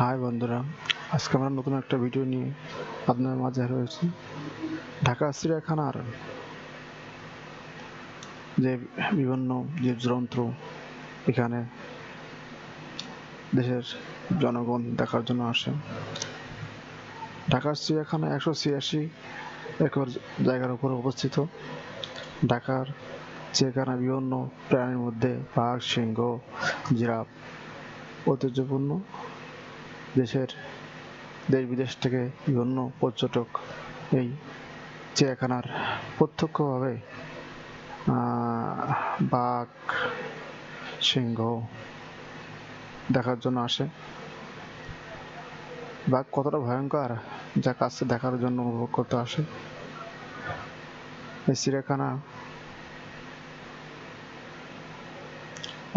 High বন্ধুরা, আজকে আমরা নতুন একটা ভিডিও নিয়ে আপনার মাঝে রয়েছি ঢাকা চিড়িয়াখানার যে বিভিন্ন জীবজন্তু এখানে দেশের জনগণ দেখার জন্য আসে। ঢাকার চিড়িয়াখানা একশো ছিয়াশি একর জায়গার উপর অবস্থিত। ঢাকার চিড়িয়াখানা বিভিন্ন প্রাণীর মধ্যে বাঘ, সিংহ, জিরাফ ঐতিহ্যপূর্ণ। দেশের দেশ বিদেশ থেকে বিভিন্ন পর্যটক এই চিড়িয়াখানার প্রত্যক্ষভাবে বাঘ, সিংহ দেখার জন্য আসে। বাঘ কতটা ভয়ঙ্কর, যা কাছে দেখার জন্য উপভোগ করতে আসে। এই চিড়িয়াখানা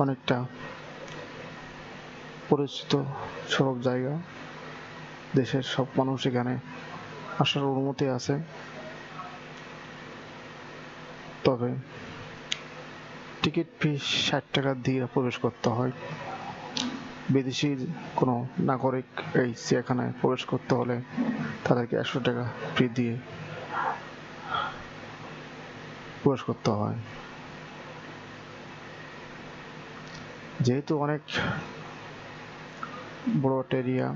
অনেকটা পরিচিত সব জায়গা। দেশের সব মানুষ এখানে আসার অনুমতি আছে। তবে টিকিট ফি ষাট টাকা দিয়ে প্রবেশ করতে হয়। বিদেশি কোনো নাগরিক এই চিড়িয়াখানায় প্রবেশ করতে হলে তাদেরকে একশো টাকা ফি দিয়ে প্রবেশ করতে হয়। যেহেতু অনেক বড় এরিয়া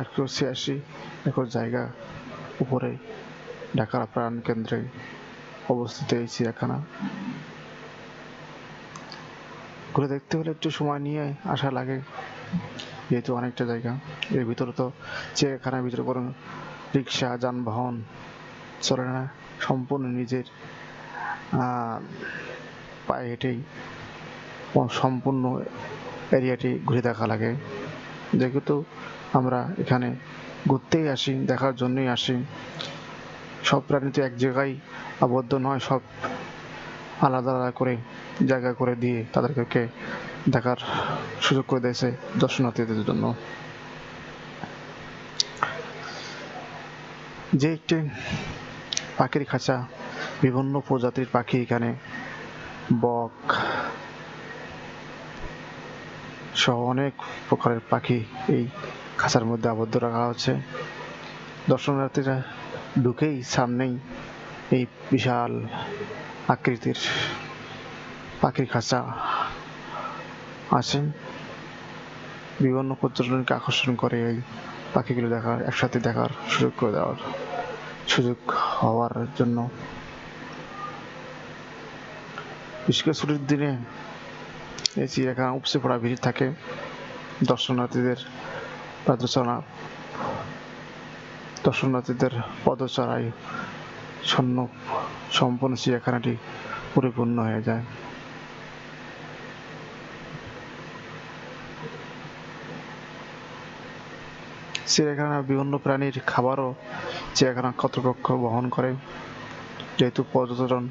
একশো ছিয়াশি একর জায়গা উপরে ঢাকার প্রাণ কেন্দ্রে অবস্থিত এই চিড়িয়াখানা। ঘুরে দেখতে হলে একটু সময় নিয়ে আসা লাগে, যেহেতু অনেকটা জায়গা। এর ভিতরে তো চিড়িয়াখানার ভিতরে কোনো রিক্সা যানবাহন চলে না, সম্পূর্ণ নিজের পায়ে হেঁটেই সম্পূর্ণ এরিয়াটি ঘুরে দেখা লাগে। যেহেতু আমরা এখানে ঘুরতেই আসি, দেখার জন্যই আসি। সব প্রাণী তো এক জায়গায় আবদ্ধ নয়, সব আলাদা আলাদা করে, জায়গা করে দিয়ে তাদেরকে দেখার সুযোগ করে দিয়েছে দর্শনার্থীদের জন্য। যে একটি পাখির খাঁচা, বিভিন্ন প্রজাতির পাখি এখানে, বক সহ অনেক প্রকারের পাখি এই খাঁচার মধ্যে আবদ্ধ রাখা হচ্ছে। দর্শনার্থীরা ঢুকেই সামনেই এই বিশাল আকৃতির পাখির খাঁচা আছে বিভিন্ন পর্যটনকে আকর্ষণ করে এই পাখিগুলো দেখার, একসাথে দেখার সুযোগ করে দেওয়ার সুযোগ হওয়ার জন্য। বিশেষ করে ছুটির দিনে এই চিড়িয়াখানা উপচে পড়া ভিড় থাকে দর্শনার্থীদের পদচারণা দর্শনার্থীদের পদচারায় ছন্ন সম্পূর্ণ চিড়িয়াখানাটি পরিপূর্ণ হয়ে যায়। চিড়িয়াখানা বিভিন্ন প্রাণীর খাবারও চিড়িয়াখানা কর্তৃপক্ষ বহন করে। যেহেতু পর্যটন,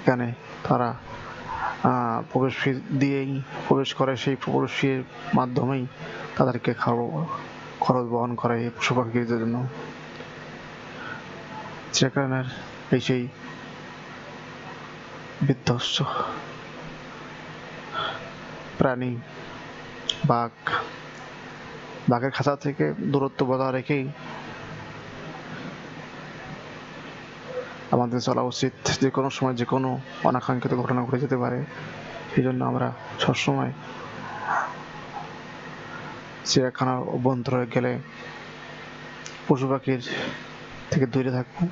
এখানে তারা প্রবেশ ফি দিয়েই প্রবেশ করে সেই প্রবেশ ফির মাধ্যমেই তাদেরকে খরচ বহন করে এই পশু পাখিদের জন্য। চিড়িয়াখানার এই সেই বিধ্বস্ত প্রাণী বাঘ। বাঘের খাঁচা থেকে দূরত্ব বজায় রেখেই আমাদের চলা উচিত। যে কোনো সময় যে কোনো অনাকাঙ্ক্ষিত ঘটনা ঘটে যেতে পারে। সেই জন্য আমরা সবসময় চিড়িয়াখানার অভ্যন্তরে গেলে পশু পাখির থেকে দূরে থাকব।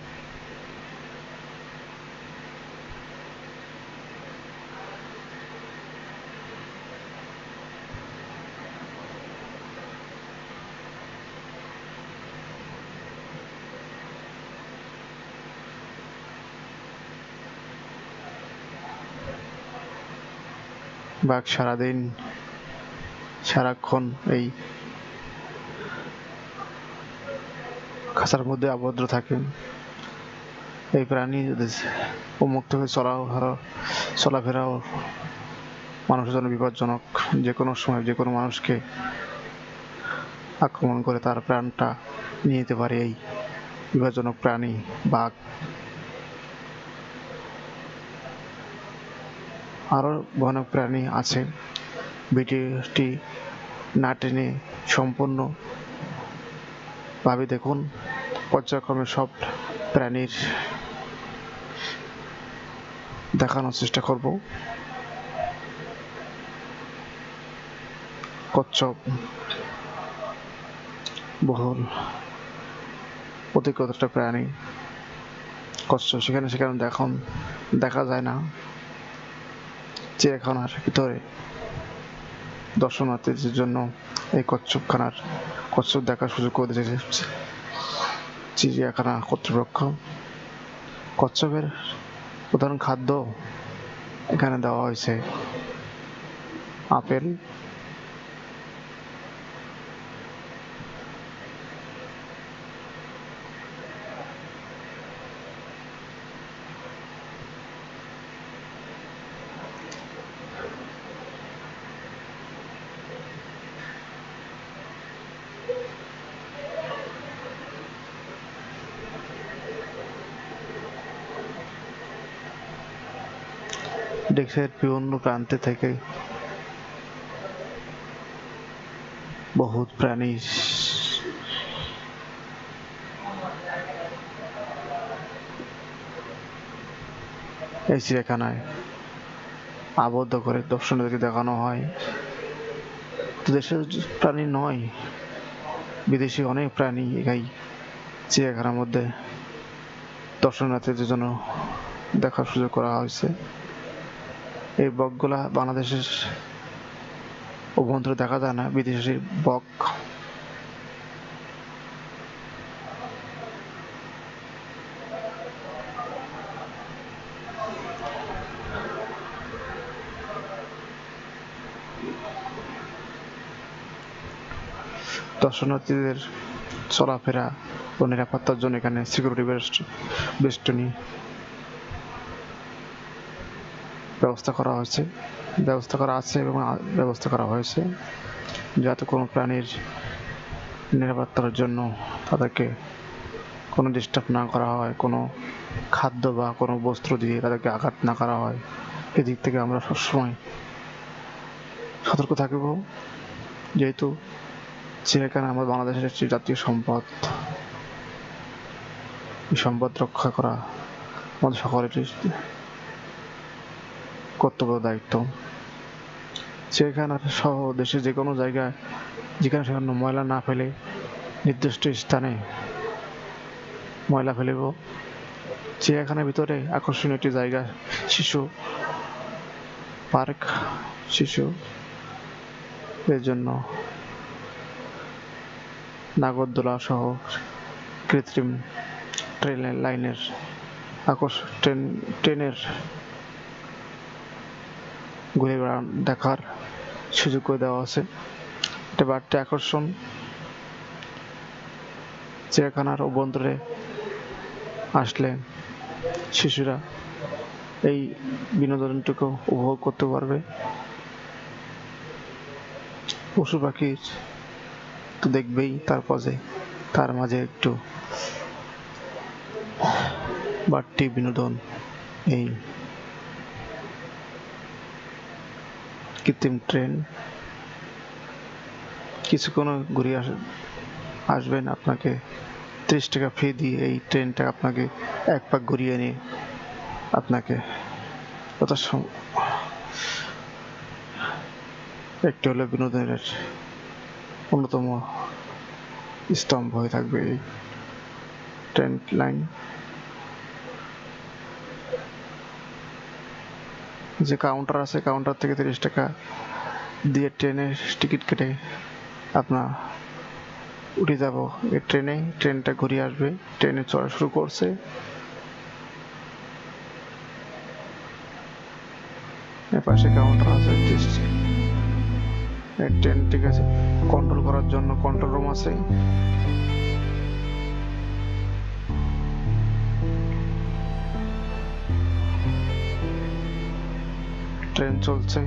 বাঘ সারাদিন, সারাক্ষণ এই খাঁচার মধ্যে আবদ্ধ থাকে। এই প্রাণী উন্মুক্ত হয়ে চলাফেরা চলাফেরাও মানুষের জন্য বিপজ্জনক, যে কোনো সময় যে কোনো মানুষকে আক্রমণ করে তার প্রাণটা নিয়ে যেতে পারে এই বিপজ্জনক প্রাণী বাঘ। আরও ভয়ানক প্রাণী আছে। ভিডিওটি না টেনে সম্পূর্ণ ভাবে দেখুন। পর্যায়ক্রমে সব প্রাণীর দেখানোর চেষ্টা করব। কচ্ছপ, বহুল অতিকতটা প্রাণী। কচ্ছপ, সেখানে সেখানে দেখন দেখা যায় না। চিড়িয়াখানার ভিতরে দর্শনার্থীদের জন্য এই কচ্ছপখানার কচ্ছপ দেখার সুযোগ করে দিয়েছে চিড়িয়াখানা কর্তৃপক্ষ। কচ্ছপের প্রধান খাদ্য এখানে দেওয়া হয়েছে আপেল দেশের বিভিন্ন প্রান্তে থেকে বহুত প্রাণী এই চিড়িয়াখানায় আবদ্ধ করে দর্শনার্থীকে দেখানো হয়। তো দেশের প্রাণী নয়, বিদেশি অনেক প্রাণী এই চিড়িয়াখানার মধ্যে দর্শনার্থীদের জন্য দেখার সুযোগ করা হয়েছে। এই বকগুলা বাংলাদেশের অভ্যন্তরে দেখা যায় না, বিদেশি বক। দর্শনার্থীদের চলাফেরা ও নিরাপত্তার জন্য এখানে সিকিউরিটি বেষ্টনী ব্যবস্থা করা হয়েছে। ব্যবস্থা করা আছে এবং ব্যবস্থা করা হয়েছে যাতে কোনো প্রাণীর নিরাপত্তার জন্য তাদেরকে কোনো ডিস্টার্ব না করা হয়, কোনো খাদ্য বা কোনো বস্ত্র দিয়ে তাদেরকে আঘাত না করা হয়। এদিক থেকে আমরা সবসময় সতর্ক থাকব। যেহেতু চিড়িয়াখানা আমাদের বাংলাদেশের একটি জাতীয় সম্পদ। এই সম্পদ রক্ষা করা আমাদের সকলের কর্তব্য দায়িত্ব সেখানে সহ দেশের যে কোনো জায়গায়, যেখানে সেখানে ময়লা না ফেলে নির্দিষ্ট স্থানে ময়লা ফেলিব। চিড়িয়াখানার ভিতরে আকর্ষণীয় একটি জায়গা, শিশু পার্ক, শিশু এর জন্য নাগরদোলা সহ কৃত্রিম ট্রেনের লাইনের আকর্ষণ ট্রেন ট্রেনের ঘুরে বেড়ান, দেখার সুযোগ করে দেওয়া আছে। এটা বাড়তি আকর্ষণ। চিড়িয়াখানার অভ্যন্তরে আসলে শিশুরা এই বিনোদনটুকু উপভোগ করতে পারবে। পশু পাখির তো দেখবেই, তার পজে তার মাঝে একটু বাড়তি বিনোদন এই কৃত্রিম ট্রেন। কিছুক্ষণ ঘুরে আস আসবেন আপনাকে। ত্রিশ টাকা ফি দিয়ে এই ট্রেনটা আপনাকে এক পাক ঘুরিয়ে নিয়ে আপনাকে একটি হলো বিনোদনের অন্যতম স্তম্ভ হয়ে থাকবে এই ট্রেন লাইন। যে কাউন্টার আছে কাউন্টার থেকে তিরিশ টাকা দিয়ে ট্রেনের টিকিট কেটে আপনার উঠে যাব। এই ট্রেনে, ট্রেনটা ঘুরিয়ে আসবে। ট্রেনে চড়া শুরু করছে। পাশে কাউন্টার আছে ট্রেন ঠিক আছে কন্ট্রোল করার জন্য কন্ট্রোল রুম আছে। চলছে।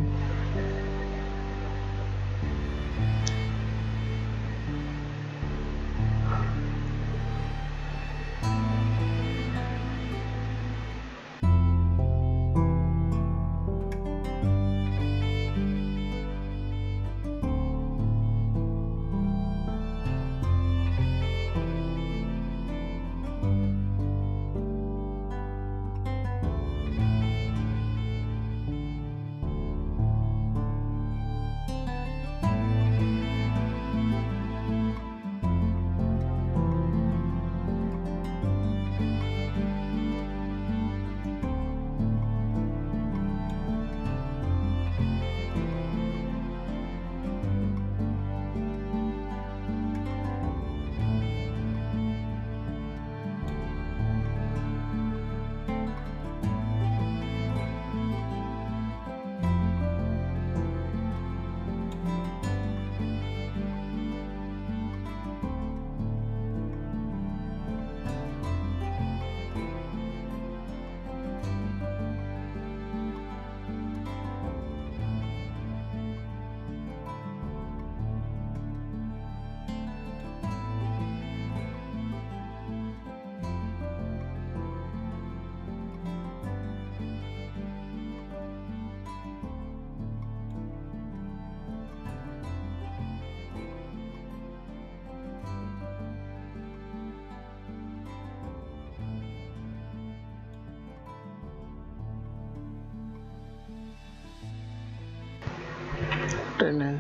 ট্রেনে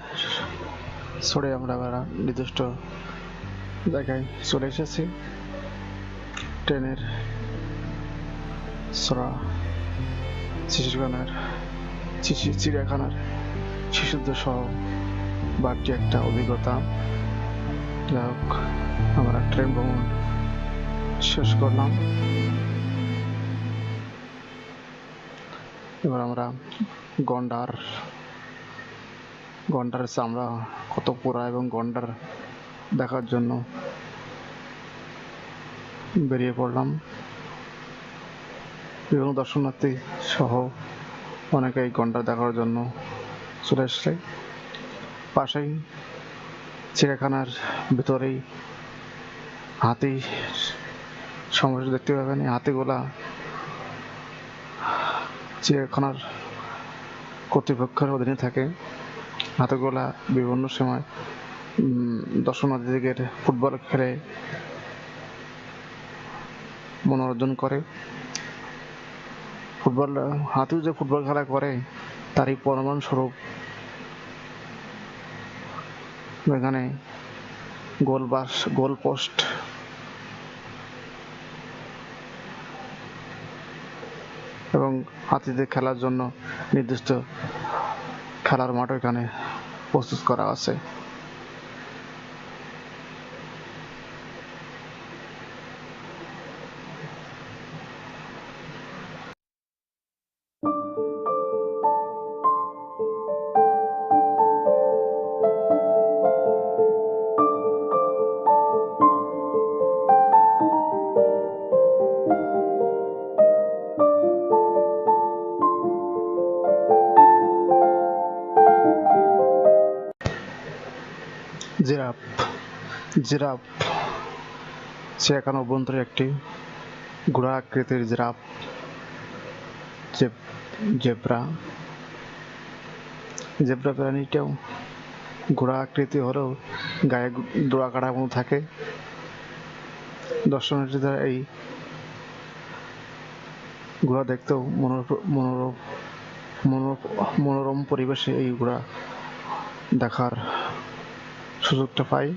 সরে আমরা আবার নির্দিষ্ট জায়গায় চলে এসেছি। ট্রেনের সরা শিশুখানার শিশু চিড়িয়াখানার শিশুদের সহ বাড়তি একটা অভিজ্ঞতা। যাই হোক, আমরা ট্রেন ভ্রমণ শেষ করলাম। এবার আমরা গন্ডার গন্ডার চামড়া কত পোড়া এবং গন্ডার দেখার জন্য বেরিয়ে পড়লাম। বিভিন্ন দর্শনার্থী সহ অনেকে এই গন্ডার দেখার জন্য চলে এসছে। পাশেই চিড়িয়াখানার ভিতরেই হাতি সমাবেশ দেখতে পাবেন। হাতিগুলা চিড়িয়াখানার কর্তৃপক্ষের অধীনে থাকে। হাতিগুলা বিভিন্ন সময় দর্শনার্থীদের ফুটবল খেলে মনোরঞ্জন করে। ফুটবল, হাতিও যে ফুটবল খেলা করে, তারই প্রমাণ স্বরূপ এখানে গোল বাস, গোল পোস্ট। এবং হাতিদের খেলার জন্য নির্দিষ্ট খেলার মাঠ এখানে প্রস্তুত করা আছে। জিরাফ। সে এখন অভ্যন্তরে একটি ঘোড়া আকৃতির জিরাফ। জেব- জেব্রা। জেব্রা প্রাণীটাও ঘোড়া আকৃতি হলেও গায়ে দোড়া মতো থাকে। দর্শনার্থীরা এই ঘোড়া দেখতেও মনোর- মনোরম মনোর- মনোরম পরিবেশে এই ঘোড়া দেখার সুযোগটা পাই।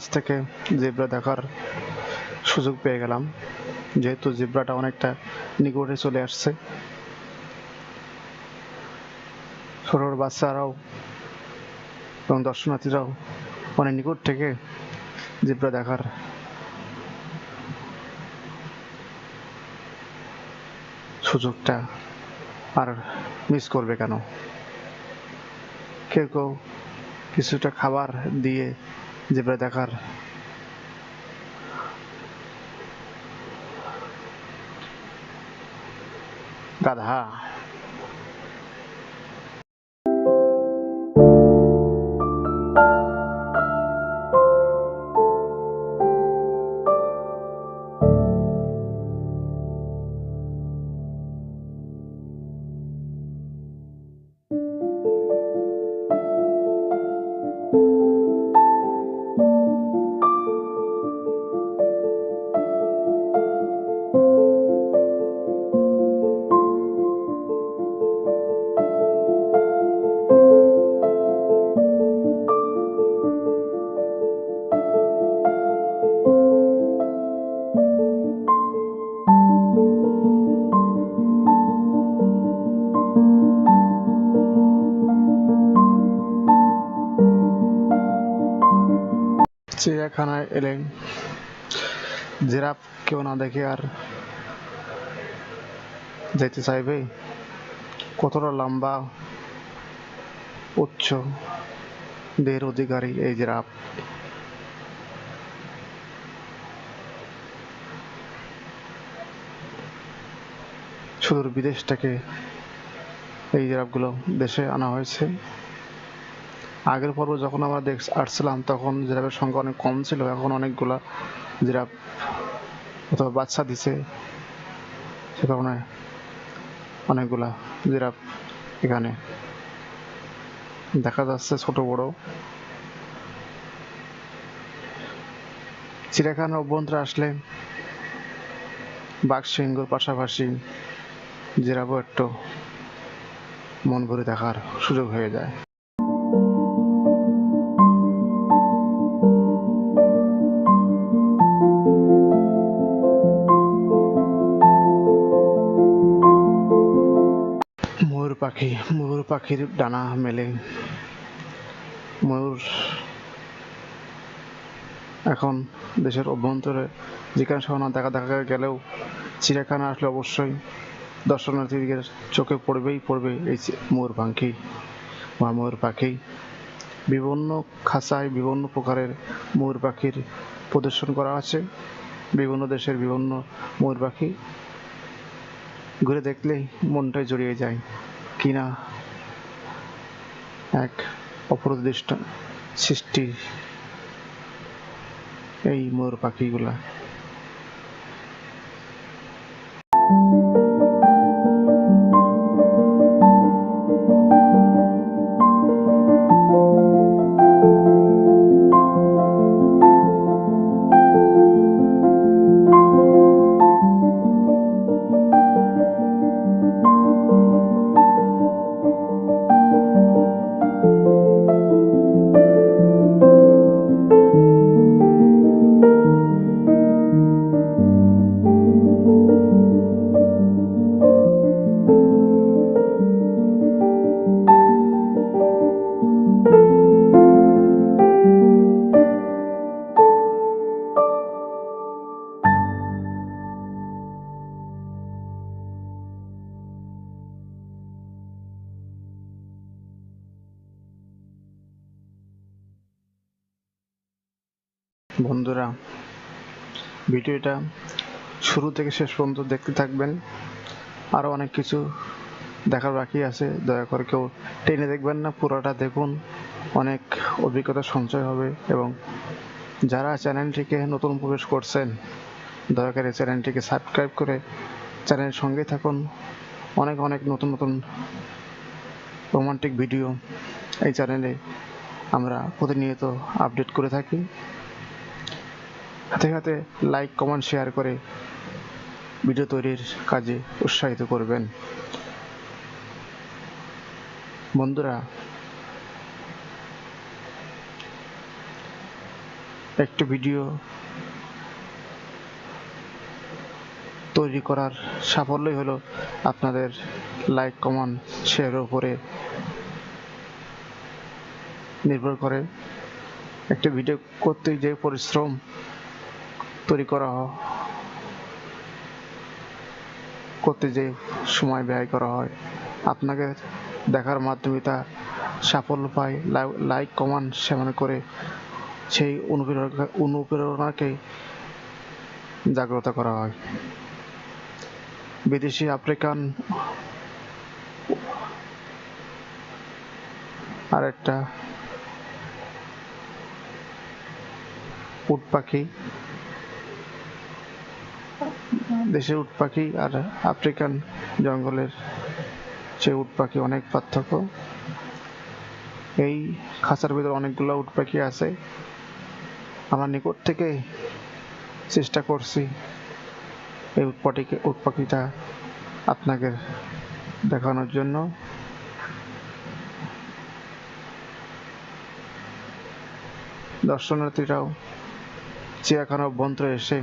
কাছ থেকে জেব্রা দেখার সুযোগ পেয়ে গেলাম। যেহেতু জেব্রাটা অনেকটা নিকটে চলে আসছে। ছোট ছোট বাচ্চারাও এবং দর্শনার্থীরাও অনেক নিকট থেকে জেব্রা দেখার সুযোগটা আর মিস করবে কেন? কেউ কেউ কিছুটা খাবার দিয়ে জেব্রা দেখার চিড়িয়াখানায় এলে জিরাফ কেউ না দেখে আর যেতে চাইবে? কতটা লম্বা, উচ্চ দেহের অধিকারী এই জিরাফ? সুদূর বিদেশ থেকে এই জিরাফগুলো দেশে আনা হয়েছে। আগের পর্ব যখন আমরা দেখ আসছিলাম তখন জিরাফের সংখ্যা অনেক কম ছিল। এখন অনেকগুলা জিরাফ অথবা বাচ্চা দিছে। সে কারণে অনেকগুলা জিরাফ এখানে দেখা যাচ্ছে ছোট বড়। চিড়িয়াখানার অভ্যন্তরে আসলে বাঘ সিংহর পাশাপাশি জিরাফও একটু মন ভরে দেখার সুযোগ হয়ে যায়। পাখি ময়ূর পাখির ডানা মেলে। ময়ূর এখন দেশের অভ্যন্তরে যেখানে সহনা দেখা দেখা গেলেও চিড়িয়াখানা আসলে অবশ্যই দর্শনার্থীদের চোখে পড়বেই পড়বে এই ময়ূর পাখি বা ময়ূর পাখি। বিভিন্ন খাঁচায় বিভিন্ন প্রকারের ময়ূর পাখির প্রদর্শন করা আছে। বিভিন্ন দেশের বিভিন্ন ময়ূর পাখি ঘুরে দেখলেই মনটাই জড়িয়ে যায়। কিনা এক অপ্রদিষ্ট সৃষ্টি এই ময়ূর পাখিগুলা। বন্ধুরা, ভিডিওটা শুরু থেকে শেষ পর্যন্ত দেখতে থাকবেন। আরও অনেক কিছু দেখার বাকি আছে, দয়া করে কেউ টেনে দেখবেন না, পুরোটা দেখুন। অনেক অভিজ্ঞতা সঞ্চয় হবে এবং যারা চ্যানেলটিকে নতুন প্রবেশ করছেন, দয়া করে চ্যানেলটিকে সাবস্ক্রাইব করে চ্যানেলের সঙ্গে থাকুন। অনেক অনেক নতুন নতুন রোমান্টিক ভিডিও এই চ্যানেলে আমরা প্রতিনিয়ত আপডেট করে থাকি। হাতে হাতে লাইক কমেন্ট শেয়ার করে ভিডিও তৈরির কাজে উৎসাহিত করবেন। বন্ধুরা, একটি ভিডিও তৈরি করার সাফল্যই হলো আপনাদের লাইক কমেন্ট শেয়ারের উপরে নির্ভর করে। একটি ভিডিও করতে যে পরিশ্রম তৈরি করা করতে যে সময় ব্যয় করা হয়। আপনাকে দেখার মাধ্যমে তা সাফল্য পায়। লাইক কমেন্ট সেমন করে সেই অনুপ্রেরণা অনুপ্রেরণাকে জাগ্রত করা হয়। বিদেশি, আফ্রিকান আর একটা উট পাখি দেশের উট পাখি আর আফ্রিকান জঙ্গলের সে উট পাখি অনেক পার্থক্য। এই খাঁচার ভিতরে অনেকগুলো উট পাখি আছে। আমার নিকট থেকে চেষ্টা করছি এই উট পাখিকে উট পাখিটা আপনাকে দেখানোর জন্য। দর্শনার্থীরাও চিড়িয়াখানা অভ্যন্তরে এসে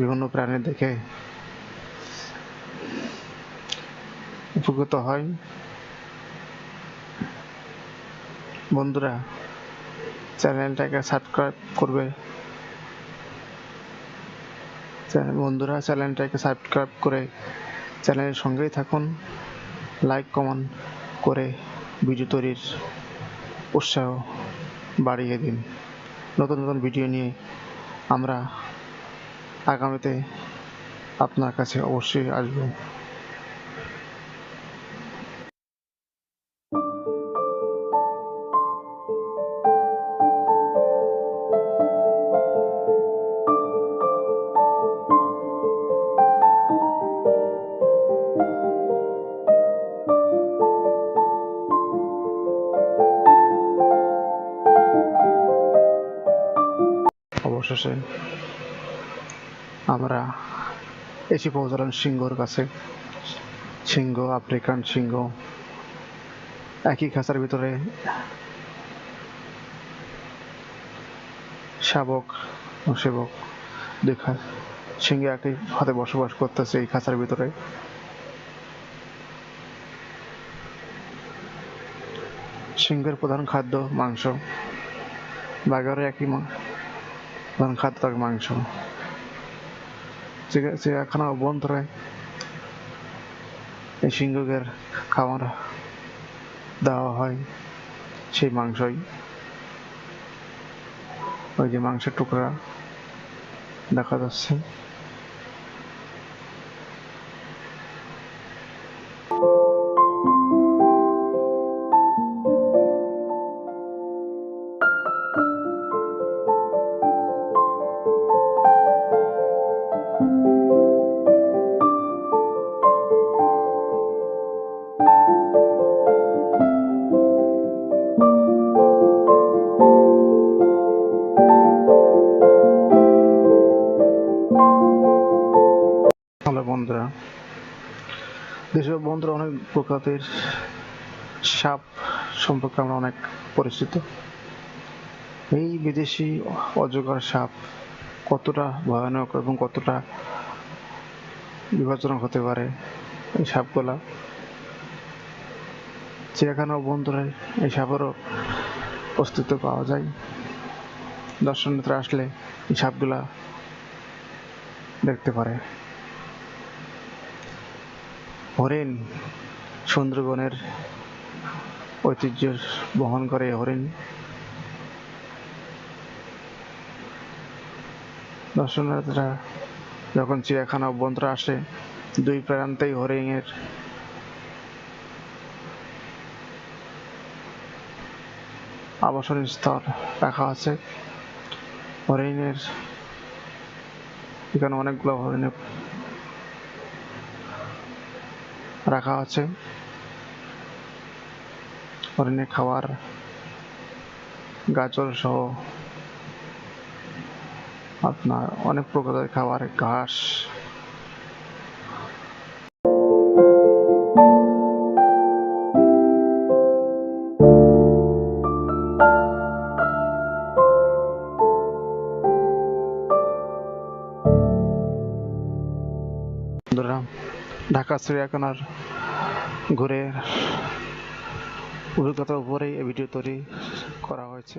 বিভিন্ন প্রাণী দেখে উপকৃত হয়। বন্ধুরা, চ্যানেলটাকে সাবস্ক্রাইব করবে। বন্ধুরা, চ্যানেলটাকে সাবস্ক্রাইব করে চ্যানেলের সঙ্গেই থাকুন। লাইক কমেন্ট করে ভিডিও তৈরির উৎসাহ বাড়িয়ে দিন। নতুন নতুন ভিডিও নিয়ে আমরা আগামীতে আপনার কাছে অবশ্যই আসব। অবশেষে আমরা এসে পৌঁছালাম সিংহর কাছে। সিংহ, আফ্রিকান সিংহ, একই খাঁচার ভিতরে শাবক সেবক দুই খা সিংহ একই হাতে বসবাস করতেছে এই খাঁচার ভিতরে। সিংহের প্রধান খাদ্য মাংস। বাঘেরও একই প্রধান খাদ্য মাংস। চিড়িয়াখানা অভ্যন্তরে এই সিংহকের খাবার দেওয়া হয় সেই মাংসই। ওই যে মাংসের টুকরা দেখা যাচ্ছে। অনেক সাপ সম্পর্কে আমরা অনেক পরিচিত। এই বিদেশি অজগর সাপ কতটা ভয়ানক এবং কতটা বিপজ্জনক হতে পারে এই সাপগুলা? চিড়িয়াখানা বন্ধুরা এই সাপেরও অস্তিত্ব পাওয়া যায়। দর্শনার্থীরা আসলে এই সাপগুলা দেখতে পারে। হরিণ সুন্দরবনের ঐতিহ্য বহন করে হরিণ। দর্শনার্থীরা যখন চিড়িয়াখানা অভ্যন্তরে আসে, দুই প্রান্তেই হরিণের আবাসন স্তর রাখা আছে। হরিণের এখানে অনেকগুলো হরিণের রাখা আছে। হরিণের খাওয়ার গাজর সহ আপনার অনেক প্রকারের খাবার ঘাস ঢাকা চিড়িয়াখানার ঘুরে অভিজ্ঞতার উপরেই এই ভিডিও তৈরি করা হয়েছে।